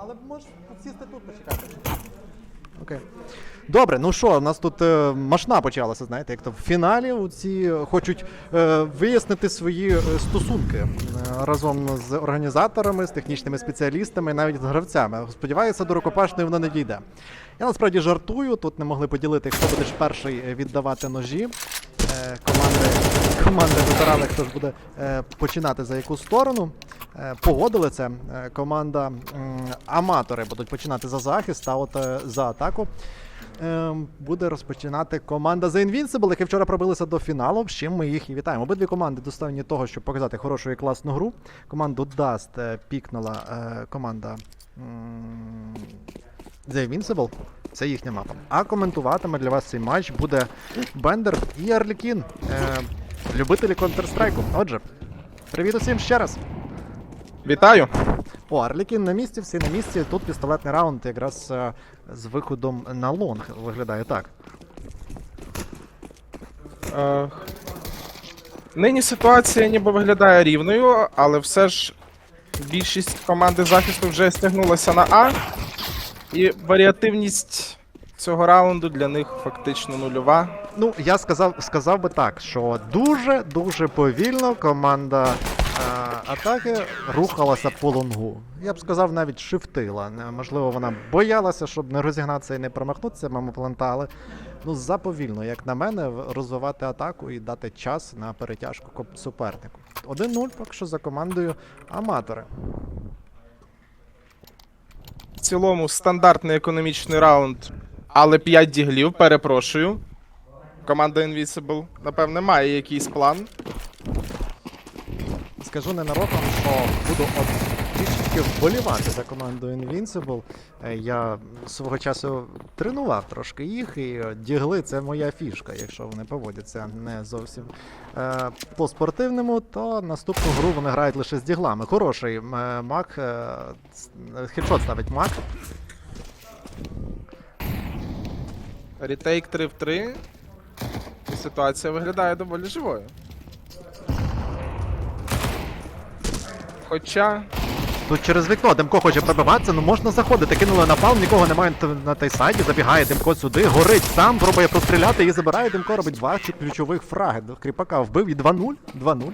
але можеш сісти тут почекати. Окей. Добре, ну що, у нас тут е, машна почалася, знаєте, як то в фіналі ці хочуть е, вияснити свої е, стосунки е, разом з організаторами, з технічними спеціалістами, навіть з гравцями. Сподіваюся, до рукопашної воно не дійде. Я насправді жартую, тут не могли поділити, хто буде перший е, віддавати ножі. Е, команди, команди вибирали, хто ж буде е, починати за яку сторону. Е, погодили це. Е, команда аматори будуть починати за захист, а от за атаку. Буде розпочинати команда The Invincible, які вчора пробилися до фіналу, з чим ми їх і вітаємо. Обидві команди достойні того, щоб показати хорошу і класну гру. Команду Dust пікнула команда The Invincible. Це їхня мапа. А коментуватиме для вас цей матч буде Бендер і Арлікін, любителі Counter-Strike. Отже, привіт усім ще раз. Вітаю! О, Арлікін на місці, всі на місці. Тут пістолетний раунд якраз е, з виходом на лонг виглядає так. Е, нині ситуація ніби виглядає рівною, але все ж більшість команди захисту вже стягнулася на А, і варіативність цього раунду для них фактично нульова. Ну, я сказав, сказав би так, що дуже-дуже повільно команда е, атаки рухалася по лонгу. Я б сказав, навіть шифтила. Можливо, вона боялася, щоб не розігнатися і не промахнутися, мимо планта, але ну, заповільно, як на мене, розвивати атаку і дати час на перетяжку супернику. 1-0 поки що за командою аматори. В цілому стандартний економічний раунд, але 5 діглів, перепрошую. Команда Invisible, напевне, має якийсь план. Скажу ненароком, що буду от трішечки вболівати за командою Invincible. Е, Я свого часу тренував трошки їх, і е, дігли це моя фішка. Якщо вони поводяться не зовсім е, по-спортивному, то наступну гру вони грають лише з діглами. Хороший е, мак, е, е, хедшот ставить мак. Ретейк 3 в 3. І ситуація виглядає доволі живою. Хоча Тут через вікно Демко хоче пробиватися, ну можна заходити. Кинули напал, нікого немає на, той сайті. Забігає Демко сюди, горить сам, пробує простріляти і забирає. Демко робить два ключових фраги. Кріпака вбив і 2-0. 2-0.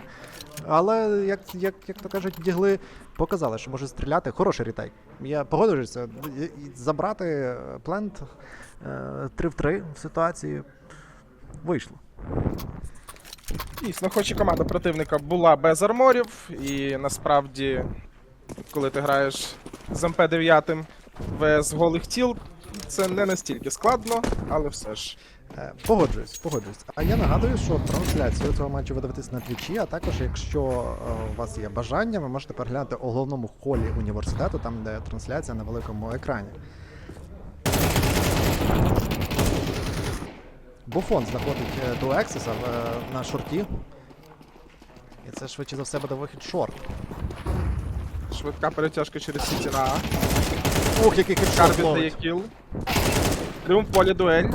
Але, як, як, як то кажуть, дігли показали, що може стріляти. Хороший рітейк. Я погоджуюся. Забрати е, плент 3 в 3 в ситуації вийшло. Дійсно, хоч і команда противника була без арморів, і насправді, коли ти граєш з МП-9 без голих тіл, це не настільки складно, але все ж. Е, Погоджуюсь, погоджуюсь. А я нагадую, що трансляцію цього матчу ви дивитесь на твічі, а також, якщо е, у вас є бажання, ви можете переглянути у головному холі університету, там де трансляція на великому екрані. Буфон знаходить е, до Ексіса в, е, на шорті. І це швидше за все буде вихід шорт. Швидка перетяжка через Сіті на А. Ух, який Карбі дає кіл. Тріумф полі дуель.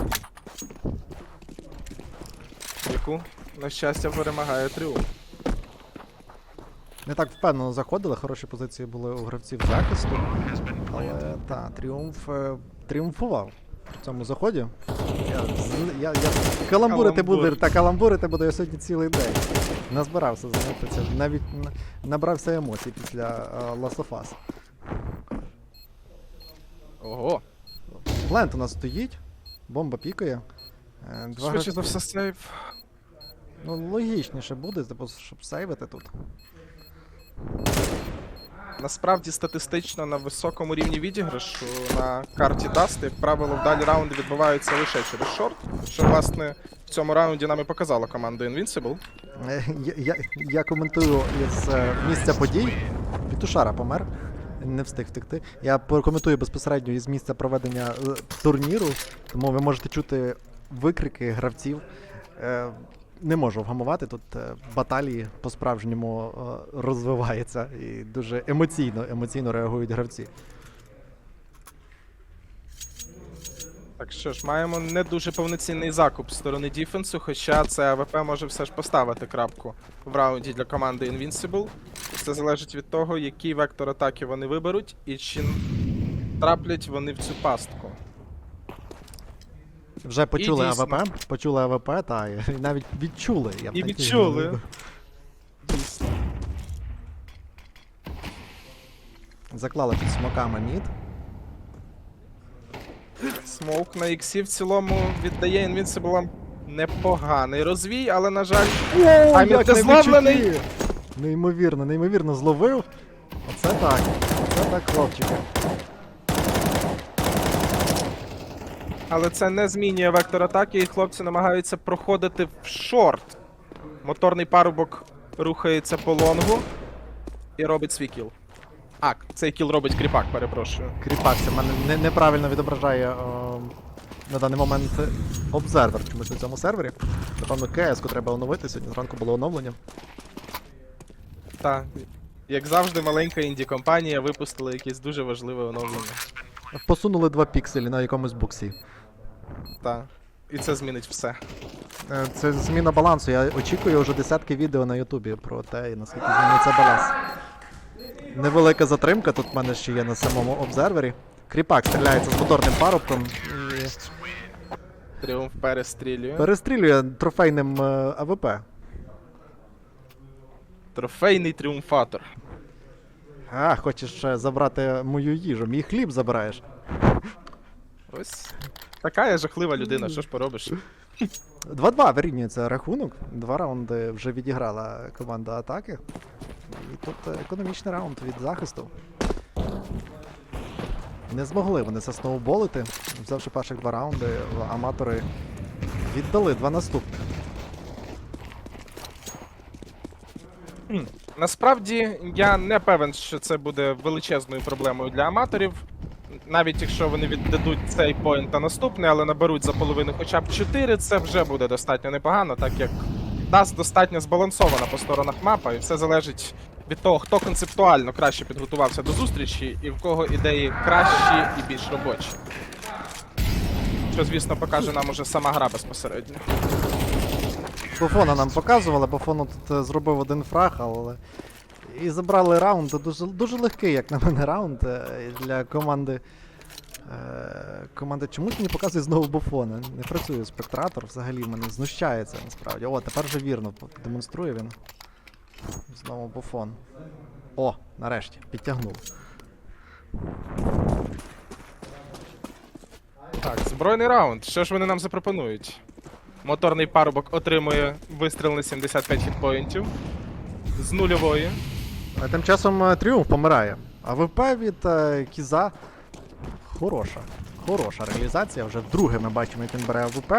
Яку, на щастя, перемагає Тріумф. Не так впевнено заходили, хороші позиції були у гравців захисту. Але та, тріумф е, тріумфував в цьому заході. Я, я, я каламбурити Каламбур. буду, та каламбурити буду я сьогодні цілий день. Назбирався, знаєте, це навіть набрався емоцій після uh, Last of Us. Ого. Плент у нас стоїть, бомба пікає. Е, Два Швидше за все сейф. Ну, логічніше буде, типу, щоб сейвити тут. Насправді статистично на високому рівні відіграшу на карті Dust, як правило, вдалі раунди відбуваються лише через шорт, що власне в цьому раунді нам і показала команда Invincible. Е, Я, я, я коментую із е, місця подій. Пітушара помер. Не встиг втекти. Я прокоментую безпосередньо із місця проведення е, турніру, тому ви можете чути викрики гравців. Не можу вгамувати. Тут е, баталії по-справжньому е, розвиваються і дуже емоційно, емоційно реагують гравці. Так що ж, маємо не дуже повноцінний закуп з сторони Діфенсу, хоча це АВП може все ж поставити крапку в раунді для команди Invincible. Це залежить від того, який вектор атаки вони виберуть, і чи траплять вони в цю пастку. Вже почули. АВП, почули АВП, та і навіть відчули. Я І відчули. Дійсно. Заклали під смоками мід. Смоук на іксі в цілому віддає інвінсиблам непоганий розвій, але, на жаль, Таймінг не зловлений. Неймовірно, неймовірно зловив. Оце так. Оце так, хлопчики. Але це не змінює вектор атаки, і хлопці намагаються проходити в шорт. Моторний парубок рухається по лонгу і робить свій кіл. А, цей кіл робить кріпак, перепрошую. Кріпак, це мене не, неправильно відображає о, на даний момент обзервер чомусь на цьому сервері. Напевно, КС-ку треба оновити, сьогодні зранку було оновлення. Та, як завжди, маленька інді-компанія випустила якесь дуже важливе оновлення. Посунули 2 пікселі на якомусь буксі. Та. І це змінить все. Е, Це зміна балансу. Я очікую вже десятки відео на Ютубі про те, наскільки зміниться баланс. Невелика затримка тут в мене ще є на самому обзервері. Кріпак стріляється з моторним парубком і Тріумф перестрілює. перестрілює трофейним е, АВП. Трофейний тріумфатор. А, хочеш ще забрати мою їжу, мій хліб забираєш. Ось. Така я жахлива людина, що ж поробиш? 2-2 вирівнюється рахунок. Два раунди вже відіграла команда атаки. І тут економічний раунд від захисту. Не змогли вони засноуболити. Взявши перших два раунди, аматори віддали два наступних. Насправді я не певен, що це буде величезною проблемою для аматорів. Навіть якщо вони віддадуть цей поінт та наступний, але наберуть за половину хоча б 4, це вже буде достатньо непогано, так як дасть достатньо збалансована по сторонах мапа, і все залежить від того, хто концептуально краще підготувався до зустрічі, і в кого ідеї кращі і більш робочі. Що, звісно, покаже нам уже сама гра безпосередньо. Буфона нам показували, Буфону тут е, зробив один фраг, але. І забрали раунд. Дуже, дуже легкий, як на мене, раунд е, для команди. Е, команди. Чому ти показує знову Буфона? Не працює спектратор, взагалі мене знущається насправді. О, тепер вже вірно демонструє він. Знову Буфон. О, нарешті, підтягнув. Так, збройний раунд. Що ж вони нам запропонують? Моторний парубок отримує вистріл на 75 хітпоінтів з нульової. А тим часом е, Тріумф помирає. А ВП від е, Кіза хороша. Хороша реалізація. Вже вдруге ми бачимо, як він бере АВП.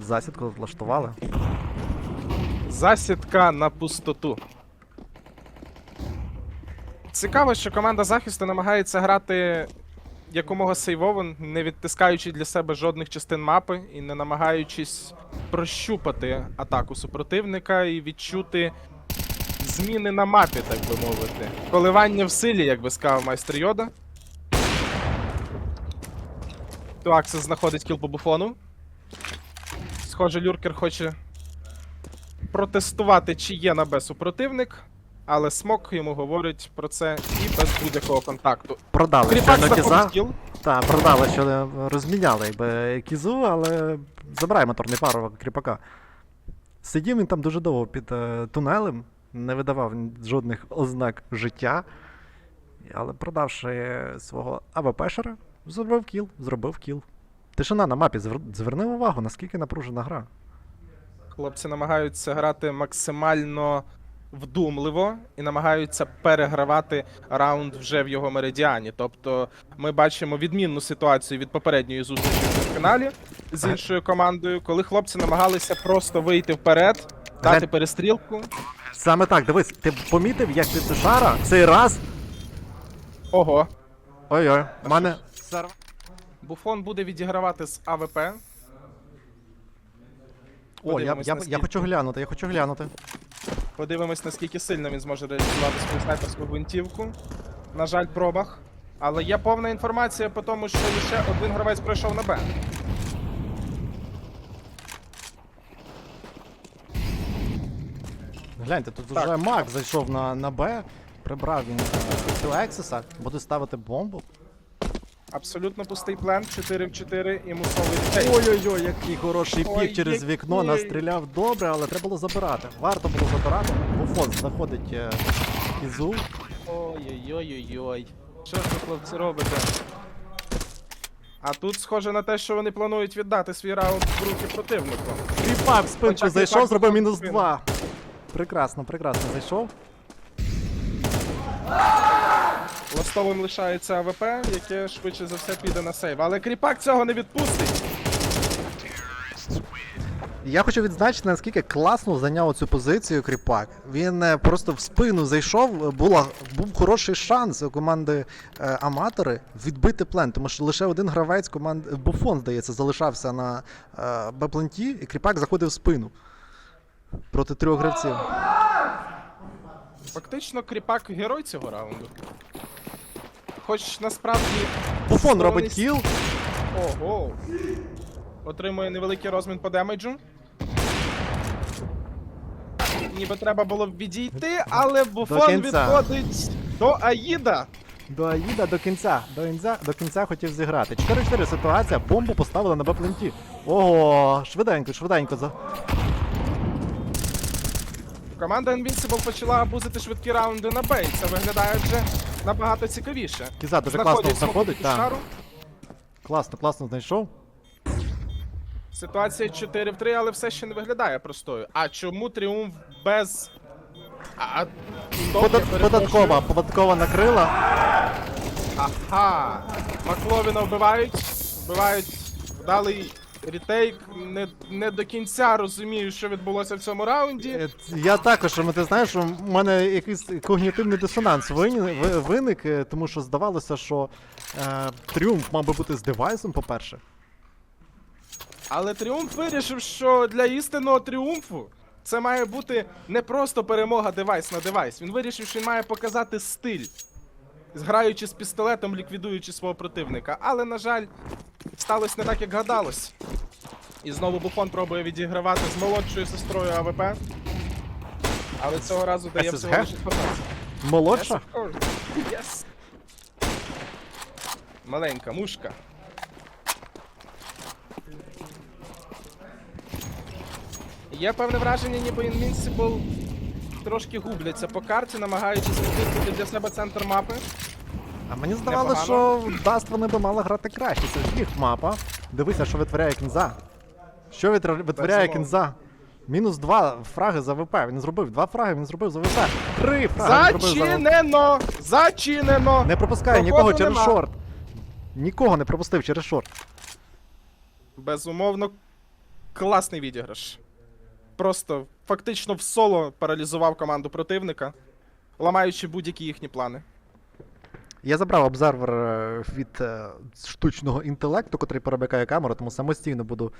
Засідку влаштували. Засідка на пустоту. Цікаво, що команда захисту намагається грати якомога сейвово, не відтискаючи для себе жодних частин мапи і не намагаючись прощупати атаку супротивника і відчути зміни на мапі, так би мовити. Коливання в силі, як би сказав майстер Йода. Туаксис знаходить кіл по буфону. Схоже, Люркер хоче протестувати, чи є на Б супротивник, але Смок йому говорить про це і без будь-якого контакту. Продали Кріпак щойно Кіза. Так, продали, що е, розміняли якби Кізу, але забирає моторний паровок кріпака. Сидів він там дуже довго під е, тунелем, не видавав жодних ознак життя. Але продавши свого АВПшера, зробив кіл, зробив кіл. Тишина на мапі, звер- зверни увагу, наскільки напружена гра. Хлопці намагаються грати максимально вдумливо і намагаються перегравати раунд вже в його меридіані. Тобто ми бачимо відмінну ситуацію від попередньої зустрічі в фіналі з іншою командою, коли хлопці намагалися просто вийти вперед, дати Глянь. перестрілку. Саме так, дивись, ти помітив, як від шара цей раз. Ого, Ой-ой, в мене. Буфон буде відігравати з АВП. О, я, Подивимось, я, я наскільки. хочу глянути, я хочу глянути. Подивимось, наскільки сильно він зможе реалізувати свою снайперську гвинтівку. На жаль, пробах. Але є повна інформація по тому, що лише один гравець пройшов на Б. Гляньте, тут Так. вже Мак зайшов на, на Б. Прибрав він е, цю Ексиса, буде ставити бомбу. Абсолютно пустий план, 4 в 4 і мусовий дітей. Ой-ой-ой, який хороший Ой, пік через який. вікно, настріляв добре, але треба було забирати. Варто було забирати. Буфон заходить е, ізу. Ой-ой-ой-ой-ой. Що ж ви, хлопці, робите? А тут схоже на те, що вони планують віддати свій раунд в руки противнику. Кріпак в спинку Хоча зайшов, Кріпак зробив мінус в спину. два. Прекрасно, прекрасно зайшов. Ластовим лишається АВП, яке швидше за все піде на сейв. Але кріпак цього не відпустить. Я хочу відзначити, наскільки класно зайняв цю позицію Кріпак. Він е, просто в спину зайшов. Була, був хороший шанс у команди е, аматори відбити плен, тому що лише один гравець команди Буфон, здається, залишався на е, Б-пленті, і Кріпак заходив в спину проти трьох гравців. Фактично, кріпак герой цього раунду. Хоч насправді. Буфон робить кіл. Ого. Отримує невеликий розмін по демеджу. Ніби треба було б відійти, але Буфон кінця. відходить до Аїда. До Аїда до кінця. До кінця, до кінця хотів зіграти. 4-4 ситуація, бомбу поставили на Б-пленті. Ого, швиденько, швиденько. за- Команда Invincible почала абузити швидкі раунди на Б, і це виглядає вже набагато цікавіше. Кіза дуже класно заходить, так. Класно, класно знайшов. Ситуація 4 в 3, але все ще не виглядає простою. А чому тріумф без. А, Подат- Податкова, податкова накрила. Ага. Макловіна вбивають. Вбивають вдалий ретейк. Не, не до кінця розумію, що відбулося в цьому раунді. Е, Я також, ти знаєш, у мене якийсь когнітивний дисонанс виник, е, тому що здавалося, що е, тріумф мав би бути з девайсом, по-перше. Але тріумф вирішив, що для істинного тріумфу це має бути не просто перемога девайс на девайс. Він вирішив, що він має показати стиль. Граючи з пістолетом, ліквідуючи свого противника. Але, на жаль, сталося не так, як гадалось. І знову Буфон пробує відігравати з молодшою сестрою АВП. Але цього разу дає всього лише 15. Молодша? Yes. Yes. Маленька мушка. Є певне враження, ніби Invincible трошки губляться по карті, намагаючись відкрити для себе центр мапи. А мені здавалося, що Непогано. Даст вони би мали грати краще. Це їх мапа. Дивися, що витворяє кінза. Що витр- витворяє кінза? Мінус два фраги за ВП. Він зробив два фраги, він зробив за ВП. Три фраги він зробив за ВП. Зачинено! Зачинено! Не пропускає Проходу нікого через нема. шорт. Нікого не пропустив через шорт. Безумовно, класний відіграш. Просто фактично в соло паралізував команду противника, ламаючи будь-які їхні плани. Я забрав обзервер е, від е, штучного інтелекту, котрий перемикає камеру, тому самостійно буду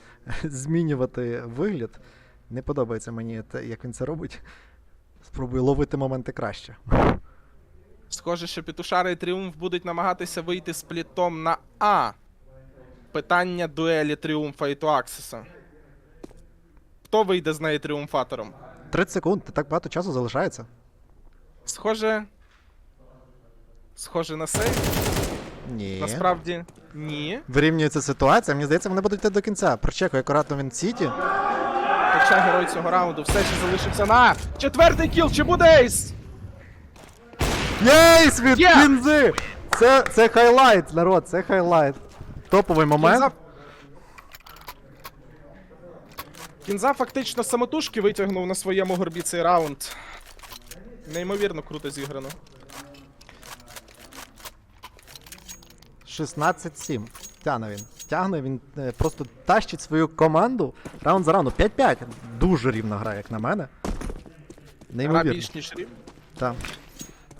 змінювати вигляд. Не подобається мені те, як він це робить. Спробую ловити моменти краще. Схоже, що Петушара і Тріумф будуть намагатися вийти з плітом на А. Питання дуелі Тріумфа і Туаксиса. Хто вийде з неї тріумфатором? 30 секунд, так багато часу залишається. Схоже. Схоже на сейв. Ні. Насправді ні. Вирівнюється ситуація. Мені здається, вони будуть йти до кінця. Прочекай, акуратно він Сіті. Хоча герой цього раунду все ще залишився на Четвертий кіл, чи буде ейс? Єйс від Є! кінзи! Це, це хайлайт, народ, це хайлайт. Топовий момент. Кінза... Кінза фактично самотужки витягнув на своєму горбі цей раунд. Неймовірно круто зіграно. 16-7. Тягне він. Тягне він е, просто тащить свою команду раунд за раундом. 5-5. Дуже рівна гра, як на мене. Неймовірно. більш ніж рівна. Так.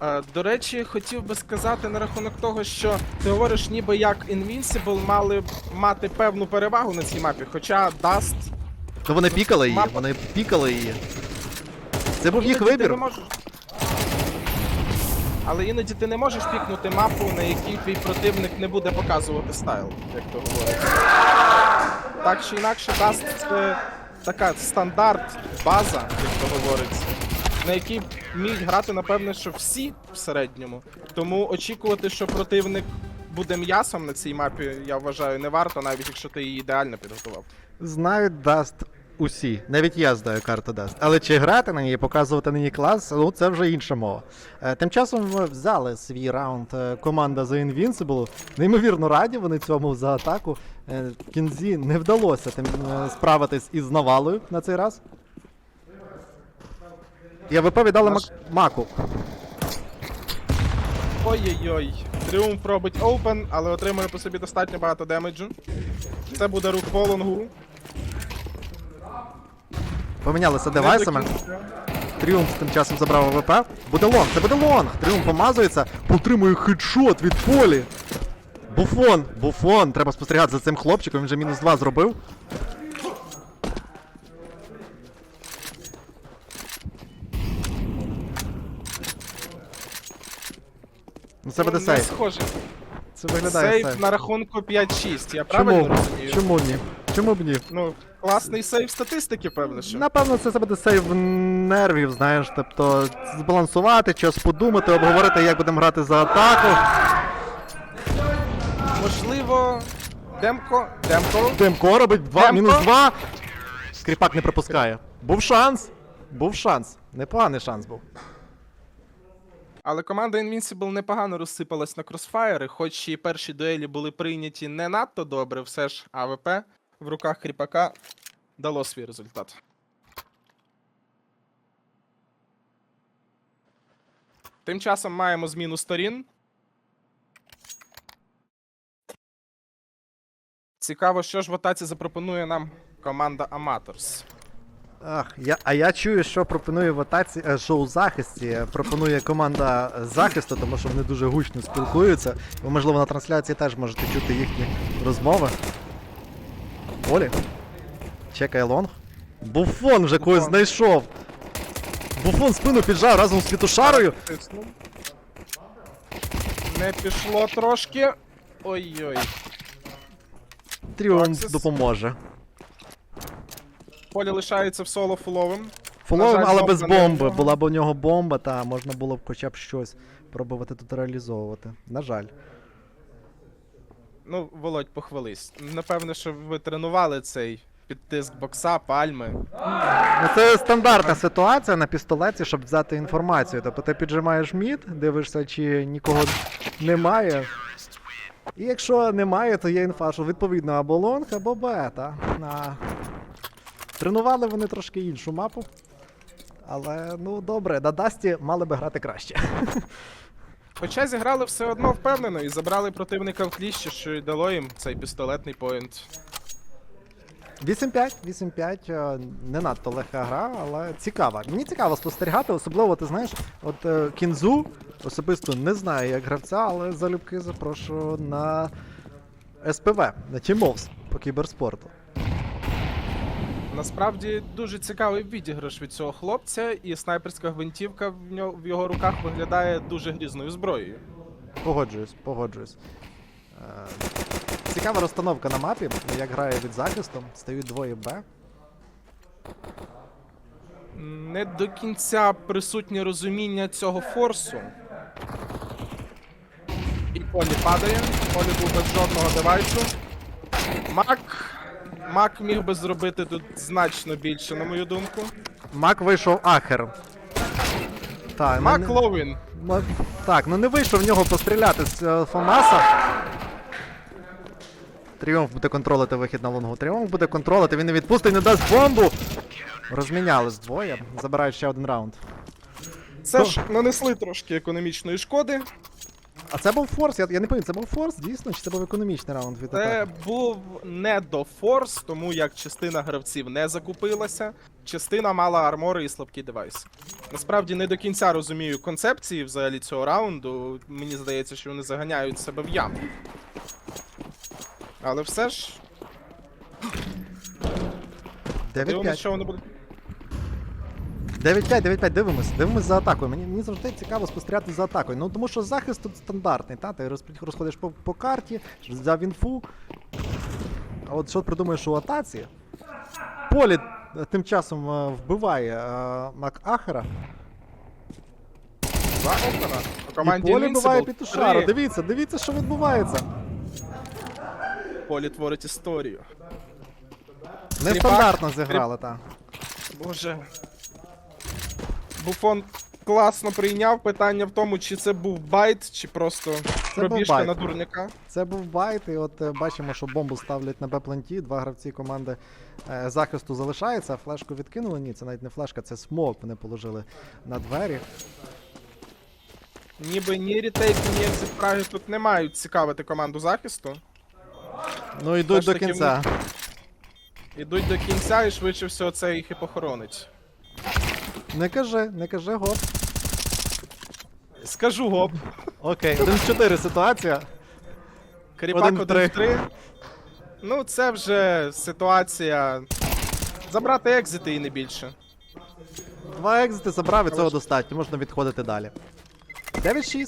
Е, До речі, хотів би сказати на рахунок того, що ти говориш, ніби як Invincible мали б мати певну перевагу на цій мапі, хоча Dust Ну вони пікали її, мапа- вони пікали її. Це був їх Іноді ти не вибір. можеш. Але іноді ти не можеш пікнути мапу, на якій твій противник не буде показувати стайл, як то говорить. Так чи інакше, Dust це така стандарт, база, як то говориться. на якій вміють грати, напевне, що всі в середньому. Тому очікувати, що противник буде м'ясом на цій мапі, я вважаю, не варто, навіть якщо ти її ідеально підготував. Знають даст усі. Навіть я знаю карту даст. Але чи грати на ній, показувати на ній клас, ну це вже інша мова. Е, Тим часом ми взяли свій раунд е, команда The Invincible. Неймовірно раді вони цьому за атаку. Е, Кінзі не вдалося тим справитись із навалою на цей раз. Я ВП віддали Наш- Мак- Маку. Ой-ой-ой. Тріумф робить Open, але отримує по собі достатньо багато демеджу. Це буде рук по лонгу. Помінялися девайсами. Тріумф тим часом забрав АВП. Буде лонг, це буде лонг. Тріумф помазується, отримує хедшот від полі. Буфон, буфон. Треба спостерігати за цим хлопчиком, він вже мінус 2 зробив. Ну це буде Ну, сейф. схоже. Це виглядає Сейф сейф. на рахунку 5-6, я правильно Чому? розумію? Чому ні? Чому б ні? Ну, класний сейф статистики, певно, що. Напевно, це буде сейв нервів, знаєш, тобто збалансувати, час подумати, обговорити, як будемо грати за атаку. Можливо, Демко. Демко. Демко робить 2, Демко. мінус 2. Скріпак не пропускає. Був шанс. Був шанс. Непоганий шанс був. Але команда Invincible непогано розсипалась на кросфаєри, хоч і перші дуелі були прийняті не надто добре, все ж АВП в руках кріпака дало свій результат. Тим часом маємо зміну сторін. Цікаво, що ж в атаці запропонує нам команда Amators. Ах, я, а я чую, що пропонує в атаці, е, що у захисті е, пропонує команда захисту, тому що вони дуже гучно спілкуються. Ви, можливо, на трансляції теж можете чути їхні розмови. Олі. Чекає лонг. Буфон вже когось знайшов. Буфон спину піджав разом з Пітушарою. Не пішло трошки. Ой-ой. Тріумф Аксіс. допоможе. Полі лишається в соло фуловим. Фоловим, жаль, але без бомби. Була б у нього бомба, та можна було б хоча б щось пробувати тут реалізовувати. На жаль. Ну, Володь, похвались. Напевно, що ви тренували цей підтиск бокса, пальми. Ну, це стандартна ситуація на пістолеті, щоб взяти інформацію. Тобто ти піджимаєш мід, дивишся, чи нікого немає. І якщо немає, то є інфа, що відповідно або лонг, або бета. А... Тренували вони трошки іншу мапу. Але ну добре, на Дасті мали би грати краще. Хоча зіграли все одно впевнено і забрали противника в кліщі, що й дало їм цей пістолетний поінт. 8-5, 8-5, е, не надто легка гра, але цікава. Мені цікаво спостерігати, особливо, ти знаєш, от е, Кінзу особисто не знаю як гравця, але залюбки запрошую на СПВ, на Тімовс по кіберспорту. Насправді дуже цікавий відіграш від цього хлопця, і снайперська гвинтівка в, нього, в його руках виглядає дуже грізною зброєю. Погоджуюсь, погоджуюсь. Е, цікава розстановка на мапі, як грає від захисту, стають двоє Б. Не до кінця присутнє розуміння цього форсу. І Полі падає. Полі був без жодного девайсу. Мак. Мак міг би зробити тут значно більше, на мою думку. Мак вийшов ахер. Так, ну, Мак не- Ловін. Ма- Так, ну не вийшов в нього постріляти з е, Фомаса. Тріумф буде контролити вихід на лонгу. Тріумф буде контролити, він не відпустить, не дасть бомбу. Розмінялись двоє, забирають ще один раунд. Це ж нанесли трошки економічної шкоди. А це був форс, я, я не пам'ятаю, це був форс, дійсно, чи це був економічний раунд від Це атаки? був не до форс, тому як частина гравців не закупилася, частина мала армори і слабкі девайси. Насправді не до кінця розумію концепції взагалі цього раунду. Мені здається, що вони заганяють себе в яму. Але все ж, дивимося, 9-5. що вони будуть. 9-5, 9-5, дивимось, дивимось за атакою. Мені, мені завжди цікаво спостерігати за атакою. Ну тому що захист тут стандартний, та? Ти розходиш по, по карті, взяв інфу. А от що придумаєш у атаці? Полі е, тим часом е, вбиває е, Макахера. І полі буває Петушара. Дивіться, дивіться, що відбувається. Полі творить історію. Нестандартно зіграли, так. Боже. Буфон класно прийняв. Питання в тому, чи це був байт, чи просто пробіжка на дурника. Це був байт, і от е, бачимо, що бомбу ставлять на Б-пленті. Два гравці команди е, захисту залишаються, а флешку відкинули. Ні, це навіть не флешка, це смок вони положили на двері. Ніби ні рітейк, ні екзит Праги тут не мають цікавити команду захисту. Ну йдуть до кінця. Ідуть до кінця і швидше всього це їх і похоронить. Не кажи, не кажи, гоп. Скажу гоп. Окей, 1-4 ситуація. Кріпак 1-3. 1-3. Ну, це вже ситуація. Забрати екзити і не більше. Два екзити забрав, і цього достатньо, можна відходити далі. 9-6.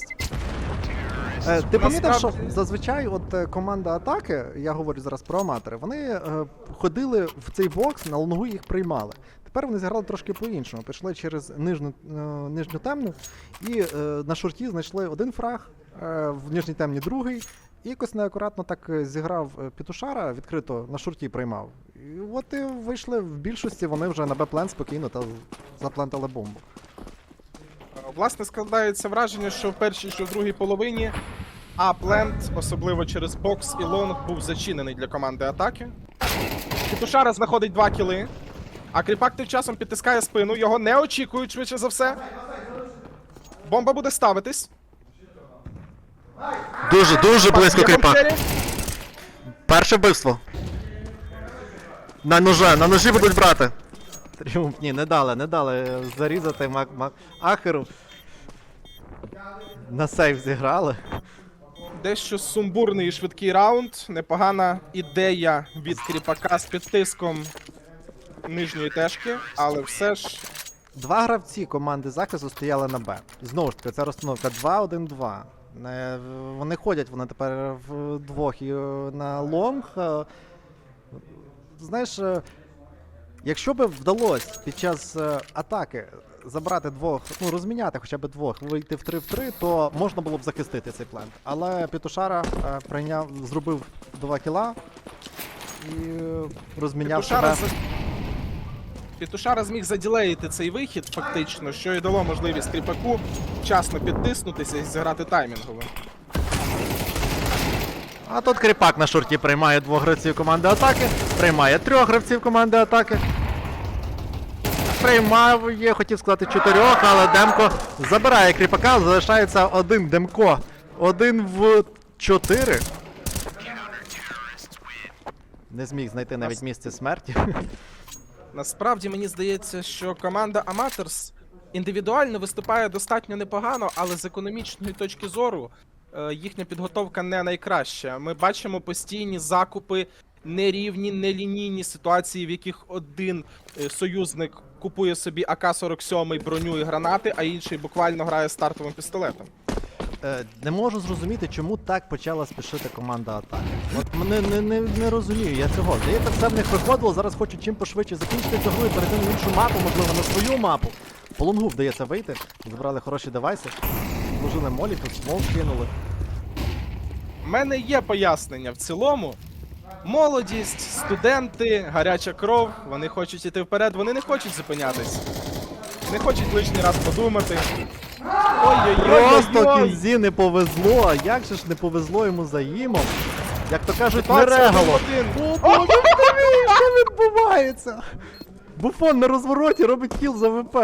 Е, ти помітив, що зазвичай от е, команда атаки, я говорю зараз про аматори, вони е, ходили в цей бокс, на лонгу їх приймали. Тепер вони зіграли трошки по-іншому. Пішли через нижню, е, нижню темну і е, на шорті знайшли один фраг, е, в нижній темні другий. І якось неакуратно так зіграв Пітушара, відкрито на шорті приймав. І от і вийшли в більшості, вони вже на Б-плен спокійно та заплентали бомбу. Власне, складається враження, що в першій, що в другій половині Аплент, особливо через бокс і лонг, був зачинений для команди атаки. Петушара знаходить два кіли, а кріпак тим часом підтискає спину, його не очікують швидше за все. Бомба буде ставитись. Дуже, дуже близько Є кріпа. бомбсері. Перше вбивство. На ноже, на ножі будуть брати. Тріумф, ні, не дали, не дали зарізати Мак, Мак Ахеру. На сейв зіграли. Дещо сумбурний і швидкий раунд. Непогана ідея від кріпака з підтиском нижньої тежки, але все ж Два гравці команди захисту стояли на Б. Знову ж таки, це розстановка 2-1-2. Не, вони ходять вони тепер вдвох і е, на лонг. е. Знаєш, е, якщо би вдалося під час е, атаки забрати двох, ну розміняти хоча б двох, вийти в 3 в 3, то можна було б захистити цей плент. Але Петушара е, прийняв, зробив два кіла і е, розміняв Петушара, себе. за... Петушара зміг заділеїти цей вихід, фактично, що і дало можливість кріпаку вчасно підтиснутися і зіграти таймінгово. А тут кріпак на шорті приймає двох гравців команди атаки, приймає трьох гравців команди атаки. Приймав, є, хотів сказати чотирьох, але Демко забирає кріпака, залишається один Демко. Один в чотири. Не зміг знайти навіть місце смерті. Насправді мені здається, що команда Amateurs індивідуально виступає достатньо непогано, але з економічної точки зору е, їхня підготовка не найкраща. Ми бачимо постійні закупи, нерівні, нелінійні ситуації, в яких один е, союзник купує собі АК-47 броню і гранати, а інший буквально грає стартовим пістолетом. Е, Не можу зрозуміти, чому так почала спішити команда атаки. От мене не, не, не розумію я цього. Здається, все в них виходило, зараз хочуть чим пошвидше закінчити цю гру і перейти на іншу мапу, можливо, на свою мапу. По лонгу вдається вийти, забрали хороші девайси, вложили молі, тут смол кинули. У мене є пояснення в цілому. Молодість, студенти, гаряча кров, вони хочуть іти вперед, вони не хочуть зупинятись. Не хочуть лишній раз подумати. Просто кінзі не повезло, а як же ж не повезло йому за їмом? Як то кажуть, не регало. О, Боже що відбувається? Буфон на розвороті робить кіл за ВП.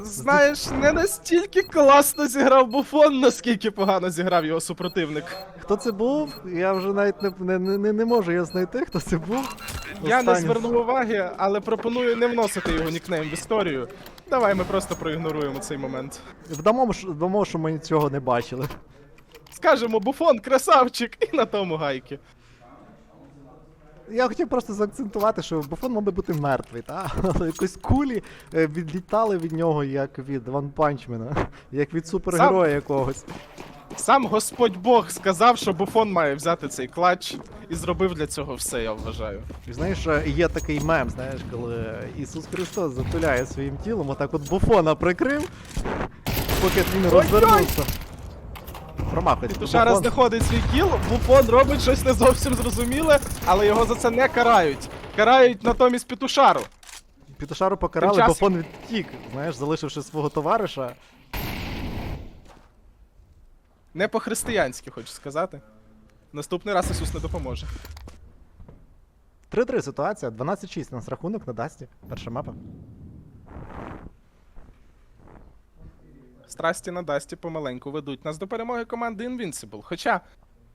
Знаєш, не настільки класно зіграв Буфон, наскільки погано зіграв його супротивник. Хто це був? Я вже навіть не, не, не, не- не можу його знайти, хто це був. Я не звернув уваги, але пропоную не вносити його нікнейм в історію. Давай ми просто проігноруємо цей момент. Вдамо, що- вдамо, що ми цього не бачили. Скажемо, Буфон, красавчик, і на тому гайки. Я хотів просто заакцентувати, що Буфон мав би бути мертвий, та? але якось кулі е, відлітали від нього, як від Ван Панчмена, як від супергероя якогось. Сам Господь Бог сказав, що Буфон має взяти цей клатч і зробив для цього все, я вважаю. Знаєш, е, є такий мем, знаєш, коли Ісус Христос затуляє своїм тілом, отак от Буфона прикрив, поки він розвернувся. Промахується. Буфон. знаходить свій кіл, Буфон робить щось не зовсім зрозуміле, але його за це не карають. Карають натомість Петушару. Пітушару покарали, Тим часом- фон відтік, знаєш, залишивши свого товариша. Не по-християнськи, хочу сказати. Наступний раз Ісус не допоможе. 3-3 ситуація, 12-6 у нас рахунок на Дасті. Перша мапа. Страсті на Дасті помаленьку ведуть нас до перемоги команди Invincible. Хоча,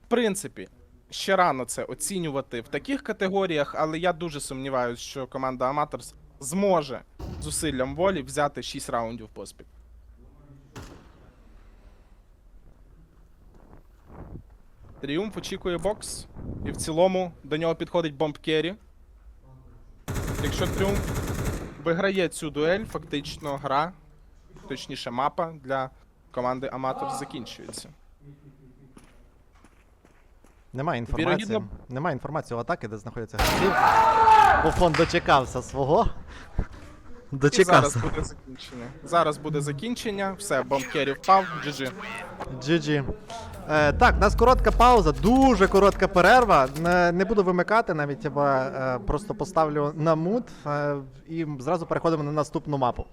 в принципі, ще рано це оцінювати в таких категоріях, але я дуже сумніваюся, що команда Amateurs зможе зусиллям волі взяти 6 раундів поспіль. Тріумф очікує бокс, і в цілому до нього підходить бомб Керрі. Якщо Тріумф виграє цю дуель, фактично гра точніше мапа для команди Аматор закінчується. Немає інформації. Вірогідно- Немає інформації у атаки, де знаходяться гравці. Буфон дочекався свого. І зараз буде закінчення. Зараз буде закінчення. Все, бомбкері впав, GG. GG. Е, так, у нас коротка пауза, дуже коротка перерва. Не, не буду вимикати навіть, або е, просто поставлю на мут е, і зразу переходимо на наступну мапу.